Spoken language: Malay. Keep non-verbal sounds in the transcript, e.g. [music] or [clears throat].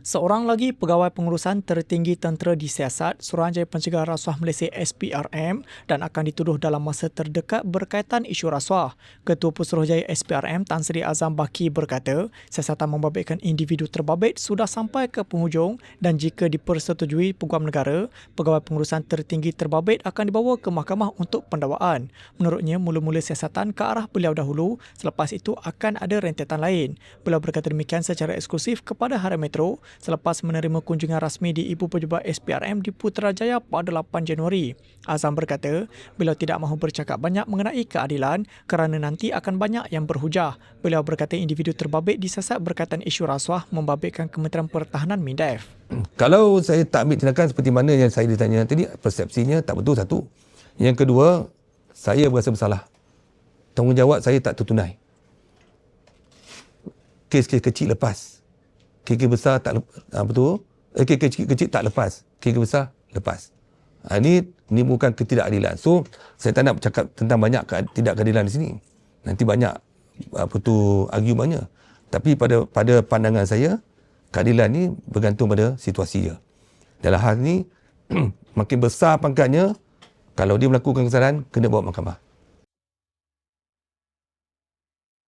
Seorang lagi pegawai pengurusan tertinggi tentera disiasat Suruhanjaya Pencegah Rasuah Malaysia SPRM dan akan dituduh dalam masa terdekat berkaitan isu rasuah. Ketua Pesuruhjaya SPRM Tan Sri Azam Baki berkata, siasatan membabitkan individu terbabit sudah sampai ke penghujung dan jika dipersetujui Peguam Negara, pegawai pengurusan tertinggi terbabit akan dibawa ke mahkamah untuk pendakwaan. Menurutnya, mula-mula siasatan ke arah beliau dahulu, selepas itu akan ada rentetan lain. Beliau berkata demikian secara eksklusif kepada Harian Metro selepas menerima kunjungan rasmi di Ibu Pejabat SPRM di Putrajaya pada 8 Januari. Azam berkata, beliau tidak mahu bercakap banyak mengenai keadilan kerana nanti akan banyak yang berhujah. Beliau berkata individu terbabit disesat berkaitan isu rasuah membabitkan Kementerian Pertahanan MINDEF. Kalau saya tak ambil tindakan seperti mana yang saya ditanya tadi, persepsinya tak betul satu. Yang kedua, saya berasa bersalah. Tanggungjawab saya tak tertunai. Kes-kes kecil lepas kek besar tak apa tu? Eh, kek kecil, kecil tak lepas. Kek besar lepas. Ha, ini ini bukan ketidakadilan. So saya tak nak bercakap tentang banyak tidak keadilan di sini. Nanti banyak apa tu argumennya tapi pada pada pandangan saya keadilan ni bergantung pada situasi dia. Dalam hal ni [clears throat] makin besar pangkatnya kalau dia melakukan kesalahan kena bawa mahkamah